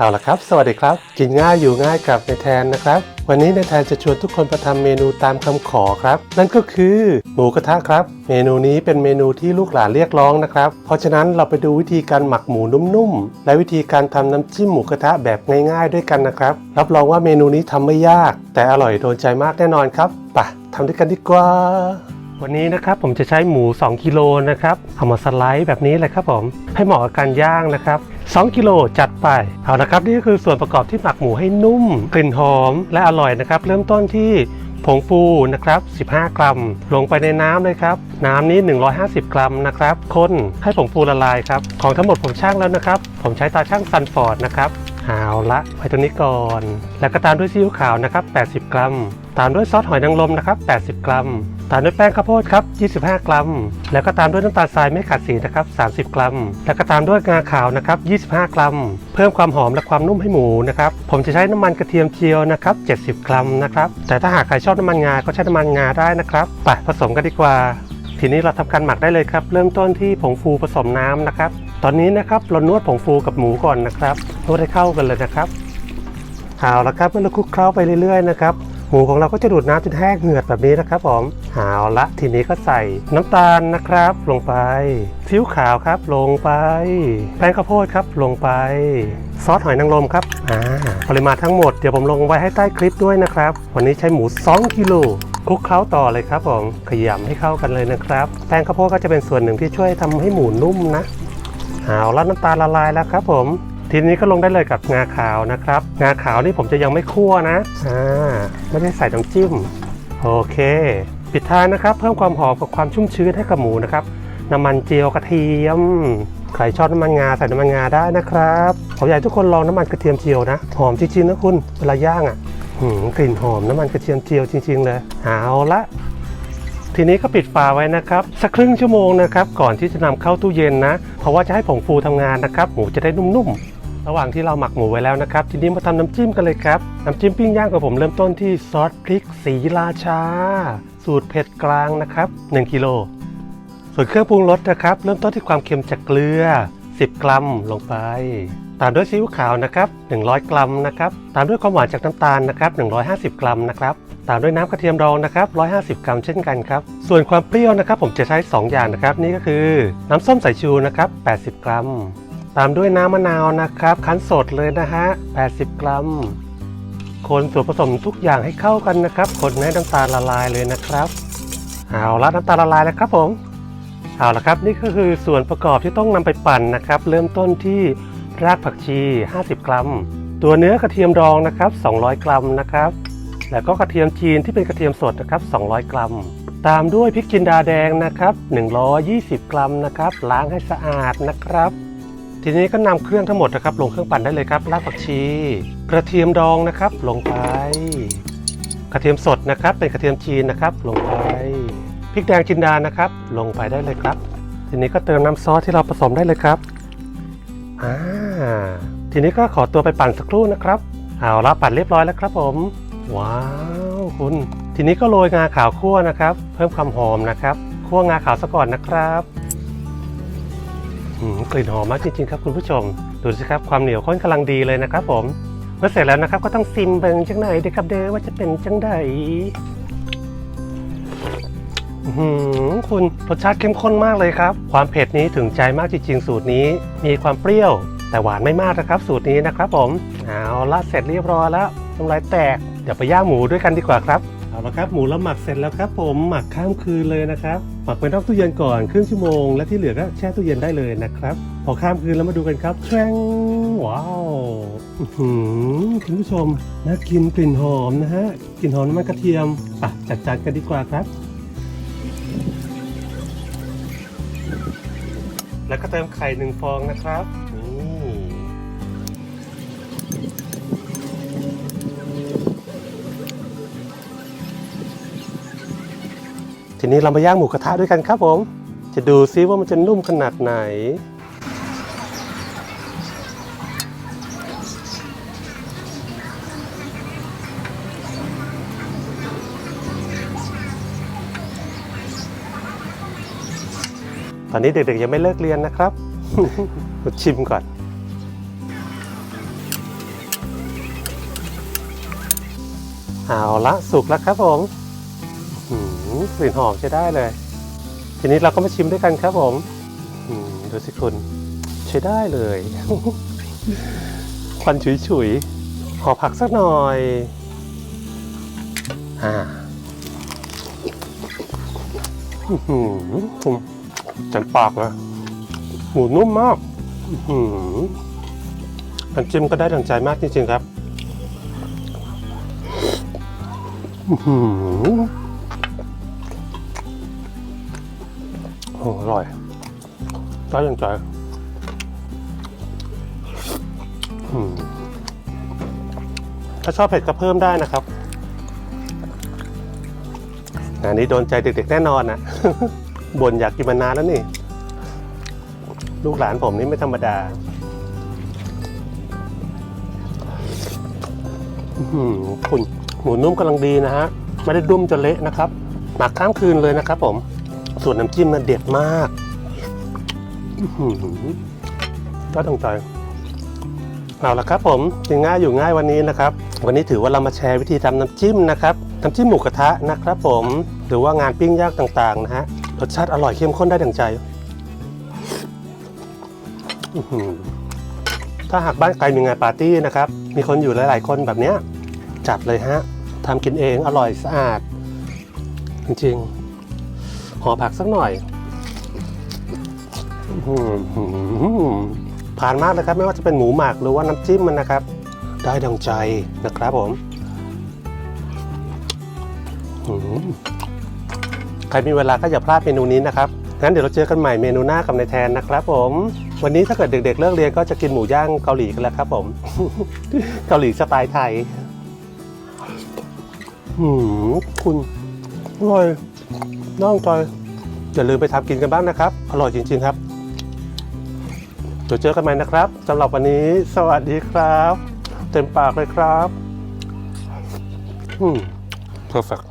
เอาละครับ สวัสดีครับ กินง่ายอยู่ง่ายกับในแทนนะครับ วันนี้ในแทนจะชวนทุกคนมาทำเมนูตามคำขอครับ นั่นก็คือหมูกระทะครับ เมนูนี้เป็นเมนูที่ลูกหลานเรียกร้องนะครับ เพราะฉะนั้นเราไปดูวิธีการหมักหมูนุ่มๆ และวิธีการทำน้ำจิ้มหมูกระทะแบบง่ายๆด้วยกันนะครับ รับรองว่าเมนูนี้ทำไม่ยาก แต่อร่อยโดนใจมากแน่นอนครับไปทำด้วยกันดีกว่า วันนี้นะครับผมจะใช้หมู 2 กิโลนะครับเอามาสไลด์แบบนี้เลยครับผมให้เหมาะกับการย่างนะครับ2กิโลจัดไปเอาละครับนี่ก็คือส่วนประกอบที่หมักหมูให้นุ่ม กลิ่นหอม และอร่อยนะครับ เริ่มต้นที่ผงฟูนะครับ 15 กรัม ลงไปในน้ำเลยครับ น้ำนี้ 150 กรัมนะครับคนให้ผงฟูละลายครับ ของทั้งหมดผมช่างแล้วนะครับ ผมใช้ตาช่างซันฟอร์ดนะครับเอาละไว้ตรงนี้ก่อน แล้วก็ตามด้วยซีอิ๊วขาวนะครับ 80 กรัม ตามด้วยซอสหอยนางรมนะครับ 80 กรัม ตามด้วยแป้งข้าวโพดครับ 25 กรัม แล้วก็ตามด้วยน้ำตาลทรายไม่ขัดสีนะครับ 30 กรัม แล้วก็ตามด้วยงาขาวนะครับ 25 กรัม เพิ่มความหอมและความนุ่มให้หมูนะครับ ผมจะใช้น้ำมันกระเทียมเจียวนะครับ 70 กรัมนะครับ แต่ถ้าหากใครชอบน้ำมันงา ก็ใช้น้ำมันงาได้นะครับ ไปผสมกันดีกว่า ทีนี้เราทำการหมักได้เลยครับ เริ่มต้นที่ผงฟูผสมน้ำนะครับ ตอนนี้นะครับเรานวดผงฟูกับหมูก่อนนะครับ นวดให้เข้ากันเลยนะครับเอาละครับเมื่อเราคลุกเคล้าไปเรื่อยๆนะครับ หมูของเราก็จะดูดน้ำจนแห้งเหือดแบบนี้นะครับผมเอาละทีนี้ก็ใส่น้ำตาลนะครับ ลงไปซีอิ๊วขาวครับ ลงไป แป้งข้าวโพดครับ ลงไป ซอสหอยนางรมครับอ่าปริมาณทั้งหมดเดี๋ยวผมลงไว้ให้ใต้คลิปด้วยนะครับ วันนี้ใช้หมู 2กิโลคลุกเคล้าต่อเลยครับผมขยำให้เข้ากันเลยนะครับ แป้งข้าวโพดก็จะเป็นส่วนหนึ่งที่ช่วยทำให้หมูนุ่มนะเอาละน้ำตาลละลายแล้วครับผม ทีนี้ก็ลงได้เลยกับงาขาวนะครับ งาขาวนี่ผมจะยังไม่คั่วนะ อ่า ไม่ได้ใส่น้ำจิ้ม โอเค ปิดท้ายนะครับ เพิ่มความหอมกับความชุ่มชื้นให้กับหมูนะครับ น้ำมันเจียวกระเทียม ใครชอบน้ำมันงาใส่น้ำมันงาได้นะครับ ผมอยากให้ทุกคนลองน้ำมันกระเทียมเจียวนะ หอมจริงๆนะคุณ เวลาย่างอะหืมกลิ่นหอมน้ำมันกระเทียมเจียวจริง ๆ เลย เอาละทีนี้ก็ปิดฝาไว้นะครับ สักครึ่งชั่วโมงนะครับ ก่อนที่จะนำเข้าตู้เย็นนะ เพราะว่าจะให้ผงฟูทำงานนะครับหมูจะได้นุ่มๆ ระหว่างที่เราหมักหมูไว้แล้วนะครับ ทีนี้มาทำน้ำจิ้มกันเลยครับ น้ำจิ้มปิ้งย่างของผมเริ่มต้นที่ซอสพริกสีราชา สูตรเผ็ดกลางนะครับ1กิโลส่วนเครื่องปรุงรสนะครับ เริ่มต้นที่ความเค็มจากเกลือ 10 กรัมลงไป ตามด้วยซีอิ๊วขาวนะครับ100 กรัมนะครับ ตามด้วยความหวานจากน้ำตาลนะครับ150 กรัมนะครับตามด้วยน้ำกระเทียมดองนะครับ 150 กรัมเช่นกันครับ ส่วนความเปรี้ยวนะครับ ผมจะใช้ 2 อย่างนะครับ นี่ก็คือ น้ำส้มสายชูนะครับ 80 กรัม ตามด้วยน้ำมะนาวนะครับ คั้นสดเลยนะฮะ 80 กรัม คนส่วนผสมทุกอย่างให้เข้ากันนะครับ คนให้น้ำตาลละลายเลยนะครับ เอาละน้ำตาลละลายแล้วครับผม เอาละครับนี่ก็คือส่วนประกอบที่ต้องนำไปปั่นนะครับ เริ่มต้นที่รากผักชี 50 กรัม ตัวเนื้อกระเทียมดองนะครับ 200 กรัมนะครับ แล้วก็กระเทียมจีนที่เป็นกระเทียมสดนะครับ 200 กรัม ตามด้วยพริกจินดาแดงนะครับ 120 กรัมนะครับ ล้างให้สะอาดนะครับ ทีนี้ก็นำเครื่องทั้งหมดนะครับ ลงเครื่องปั่นได้เลยครับรากผักชี กระเทียมดองนะครับ ลงไป กระเทียมสดนะครับ เป็นกระเทียมจีนนะครับ ลงไปพริกแดงจินดานะครับ ลงไปได้เลยครับ ทีนี้ก็เติมน้ำซอสที่เราผสมได้เลยครับอ่าทีนี้ก็ขอตัวไปปั่นสักครู่นะครับเอาละปั่นเรียบร้อยแล้วครับผม ว้าวคุณ ทีนี้ก็โรยงาขาวคั่วนะครับ เพิ่มความหอมนะครับคั่วงาขาวซะก่อนนะครับ กลิ่นหอมมากจริงๆครับคุณผู้ชม ดูสิครับความเหนียวข้นกำลังดีเลยนะครับผมเมื่อเสร็จแล้วนะครับก็ต้องซิมเบิงจังไหนเด็กครับเด้อว่าจะเป็นจังใดอื้อหือคุณรสชาติเข้มข้นมากเลยครับ ความเผ็ดนี้ถึงใจมากจริงๆ สูตรนี้ มีความเปรี้ยว แต่หวานไม่มากนะครับ สูตรนี้นะครับผมเอาละเสร็จเรียบร้อยแล้วน้ำลายแตกเดี๋ยวไปย่างหมูด้วยกันดีกว่าครับเอาละครับหมูเราหมักเสร็จแล้วครับ ผมหมักข้ามคืนเลยนะครับ หมักไว้นอกตู้เย็นก่อนครึ่งชั่วโมง และที่เหลือก็แช่ตู้เย็นได้เลยนะครับ พอข้ามคืนแล้วมาดูกันครับแช่งว้าวหือคุณผู้ชมน่ากินกลิ่นหอมนะฮะกลิ่นหอมน้ำมันกระเทียมอะจัดจานกันดีกว่าครับ แล้วก็เติมไข่หนึ่งฟองนะครับ ทีนี้เรามาย่างหมูกระทะด้วยกันครับผม จะดูซิว่ามันจะนุ่มขนาดไหน ตอนนี้เด็กๆยังไม่เลิกเรียนนะครับ ชิมก่อน เอาละสุกแล้วครับผม กลิ่นหอมใช้ได้เลย ทีนี้เราก็มาชิมด้วยกันครับผมดูสิคุณใช้ได้เลยควันฉุยๆขอผักสักหน่อยอ่าหือคุณจันปากเลยหมูนุ่มมากหือน้ำจิ้มก็ได้ดังใจมากจริงๆครับ อื โอ้อร่อยได้ดังใจถ้าชอบเผ็ดก็เพิ่มได้นะครับอันนี้โดนใจเด็กๆแน่นอนนะบ่นอยากกินมานานแล้วนี่ ลูกหลานผมนี่ไม่ธรรมดาหือคุณหมูนุ่มกำลังดีนะฮะ ไม่ได้ดุ้มจนเละนะครับ หมักข้ามคืนเลยนะครับผม ส่วนน้ำจิ้มมันเด็ดมากก็ต้องใจเอาละครับผมกินง่ายอยู่ง่ายวันนี้นะครับ วันนี้ถือว่าเรามาแชร์วิธีทำน้ำจิ้มนะครับน้ำจิ้มหมูกระทะนะครับ ผมหรือว่างานปิ้งย่างต่างๆนะฮะรสชาติอร่อยเข้มข้นได้ดังใจถ้าหากบ้านใครมีงานปาร์ตี้นะครับ มีคนอยู่หลาย ๆ คนแบบเนี้ยจัดเลยฮะทำกินเองอร่อยสะอาด จริง ๆ ห่อผักสักหน่อยผ่านมากเลยครับ ไม่ว่าจะเป็นหมูหมักหรือว่าน้ำจิ้มมันนะครับ ได้ดังใจนะครับผมอืมใครมีเวลาก็อย่าพลาดเมนูนี้นะครับ งั้นเดี๋ยวเราเจอกันใหม่เมนูหน้ากับนายแทนนะครับผม วันนี้ถ้าเกิดเด็กๆเลิกเรียนก็จะกินหมูย่างเกาหลีกันแล้วครับผม เกาหลีสไตล์ไทยหืมคุณอร่อย น้องจอยอย่าลืมไปทำกินกันบ้างนะครับ อร่อยจริง ๆ ครับเดี๋ยวเจอกันใหม่นะครับสำหรับวันนี้ สวัสดีครับ เต็มปากเลยครับอืม perfect